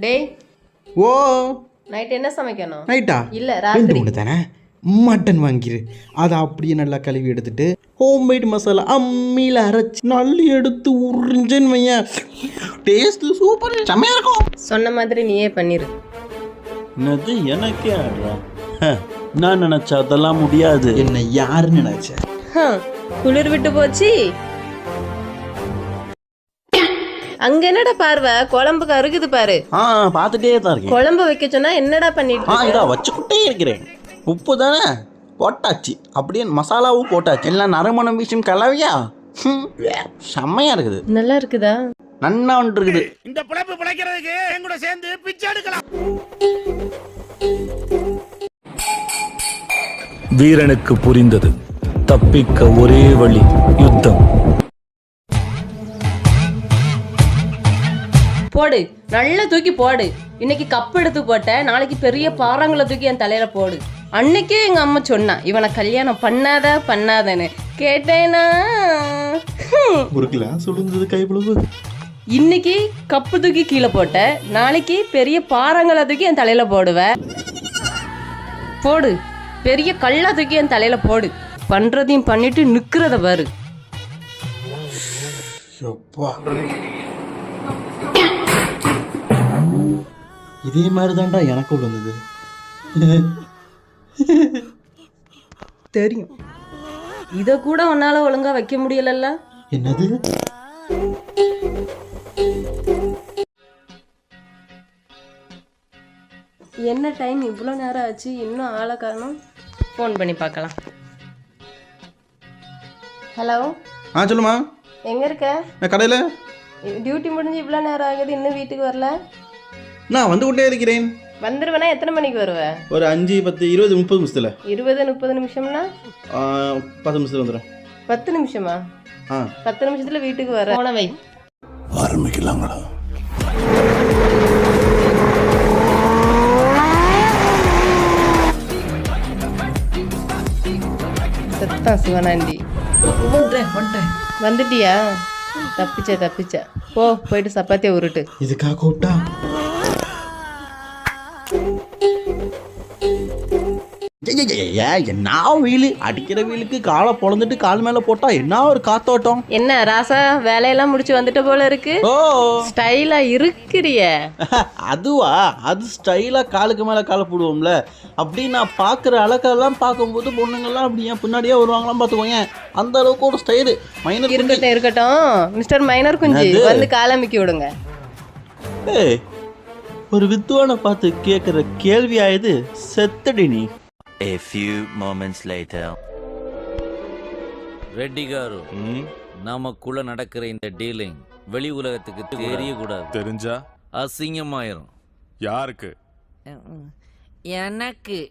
டேய். ஓ. நைட் என்ன சமைக்கணும்? நைட்டா? இல்ல ரெண்டு ராத்திரி. ஒன்று தானே? மட்டன் வாங்கிரு. அதை அப்படியே நல்லா கழுவி எடுத்துட்டு ஹோம்மேட் மசாலா அம்மியில் அரைச்சி நல்லி எடுத்து உறிஞ்சன்னு வையன். டேஸ்ட் சூப்பர் செம்மையா இருக்கும். சொன்ன மாதிரி நீயே பண்ணிரு. என்னது எனக்கே ஆடுறா ஹ, நான் நினைச்சா அதெல்லாம் முடியாது. என்ன யாருன்னு நினைச்சேன் ஹம், குளிர் விட்டு போச்சு. அங்க என்னடா பார்வை? குழம்புக்கு அருகுது பாரு. ஆ பார்த்துட்டே தான் இருக்கேன். குழம்பு வைக்க சொன்னா என்னடா பண்ணிட்டு ஆ? இதா வச்சுக்கிட்டே இருக்கிறேன். உப்பு தானே? போட்டாச்சு. அப்படியே மசாலாவும் போட்டாச்சு. எல்லாம் நறுமணம் வீசும் கலவையா? ஹம், செம்மையா இருக்குது. நல்லா இருக்குதா? நன்னா ஒன்று இருக்குது. இந்த பிழைப்பு பிழைக்கிறதுக்கு என் கூட சேர்ந்து பிச்சை எடுக்கலாம். வீரனுக்கு புரிந்தது. தப்பிக்க ஒரே வழி யுத்தம். போடு. நல்லா தூக்கி போடு. இன்னைக்கு கப் எடுத்து போட்ட நாளைக்கு பெரிய பாறாங்களை தூக்கி என் தலையில போடு. அன்னைக்கே எங்க அம்மா சொன்னா இவனை கல்யாணம் பண்ணாத பண்ணாதன்னு. கேட்டேனா. ஒரு கிளாஸ் விழுந்தது இன்னைக்கு கப்பு தூக்கி கீழே போட்ட நாளைக்கு பெரிய பாறாங்களை தூக்கி என் தலையில போடுவ. போடு. பெரிய கல்லா தூக்கி என் தலையில போடு. பண்றதையும் பண்ணிட்டு நிக்கிறத பாரு. இதே மாதிரி தான்டா எனக்கு விழுந்தது. தெரியும். இத கூட உன்னால ஒழுங்கா வைக்க முடியலல்ல? என்னது? என்ன டைம் இவ்வளோ நேரம் ஆச்சு. இன்னும் ஆளை காணும். ஃபோன் பண்ணி பார்க்கலாம். ஹலோ ஆ சொல்லுமா எங்க இருக்க? நான் கடையில். டியூட்டி முடிஞ்சு இவ்வளோ நேரம் ஆகுது. இன்னும் வீட்டுக்கு வரல? நான் வந்து கொண்டே இருக்கிறேன். வந்துருவேனா? எத்தனை மணிக்கு வருவ? ஒரு அஞ்சு பத்து இருபது முப்பது நிமிஷத்தில். இருபது முப்பது நிமிஷம்னா? பத்து நிமிஷத்தில் வந்துடும் பத்து நிமிஷமா? ஆ. பத்து நிமிஷத்துல வீட்டுக்கு வர. போன வை. ஆரம்பிக்கலாங்களா? செத்தான் சிவனாண்டி. வந்துட்டியா? தப்பிச்ச தப்பிச்ச. போ போயிட்டு சப்பாத்தியை உருட்டு. இதுக்காக கூப்பிட்டா என்ன வெயில்? அடிக்கிற வெயிலுக்கு காலை பொழந்துட்டு கால் மேல போட்டா என்ன ஒரு காத்தோட்டம்? என்ன ராசா வேலையெல்லாம் முடிச்சு வந்துட்ட போல இருக்கு. ஓ. ஸ்டைலா இருக்கிறிய. அதுவா? அது ஸ்டைலா காலுக்கு மேல காலை போடுவோம்ல. அப்படி நான் பாக்குற அழகெல்லாம் பார்க்கும்போது பொண்ணுங்கெல்லாம் அப்படி பின்னாடியே வருவாங்களாம் பார்த்துக்கோங்க. அந்த அளவுக்கு ஒரு ஸ்டைலு. மைனர் இருக்கட்டும் இருக்கட்டும். மிஸ்டர் மைனர் குஞ்சு? வந்து காலமிக்கி விடுங்க. ஏய், ஒரு வித்துவானை பார்த்து கேட்குற கேள்வி ஆயுது செத்தடி நீ. A few moments later. Reddy గారు நமக்குள்ள நடக்கிற இந்த டீலிங் வெளி உலகத்துக்கு தெரியக்கூடாது. தெரிஞ்சா? அசிங்கமாயிரும். யாருக்கு? எனக்கு.